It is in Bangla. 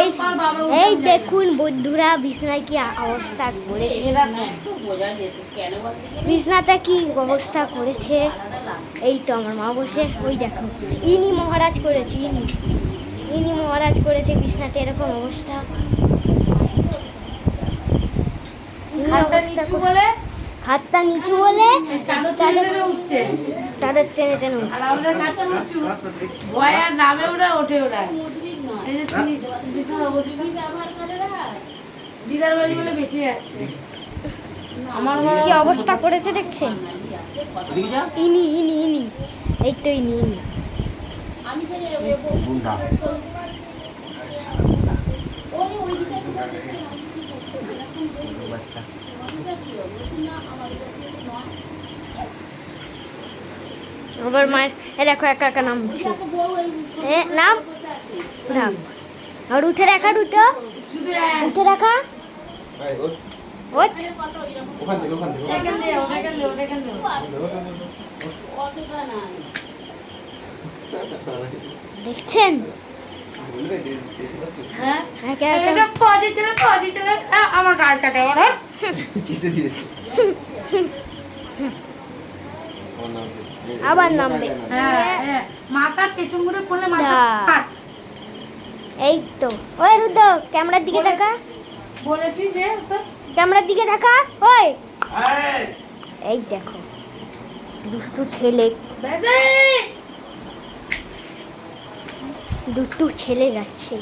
এই এই দেখুন বন্ধুরা বিছনায় কি অবস্থা করেছে? বিছনাটা কি অবস্থা করেছে? এই তো আমার মা বসে ওই দেখো। ইনি মহারাজ করেছে ইনি। ইনি মহারাজ করেছে বিছনাতে এরকম অবস্থা। ইনি নিচু বলে? হাতটা নিচু বলে? চাদর চাদর টেনে উঠছে। চাদর চেনে চেনে উঠছে। আমাদের ভয় আর নামে ওরা ওঠে ওরা। দিদার বাড়ি বলে বেঁচে যাচ্ছে। আমার কি অবস্থা করেছে দেখছেন? ইনি ইনি ইনি। এই তো ইনি ইনি। আবার মায়ের এ দেখো, একা একা নাম নাম? নাম। আর উঠে রাখা দুটো। উঠে রাখা। দেখছেন? হ্যাঁ। আমার গাল কাটে আমার হ্যাঁ? আমার আবার নামবে হ্যাঁ হ্যাঁ। মাথা পেছন করে পড়লে মাথা এই তো। ওই রুদ্র ক্যামেরার দিকে দেখা। বলেছি যে ক্যামেরার দিকে দেখা ওই। এই! দেখো দুষ্টু ছেলে। দুষ্টু ছেলে যাচ্ছে।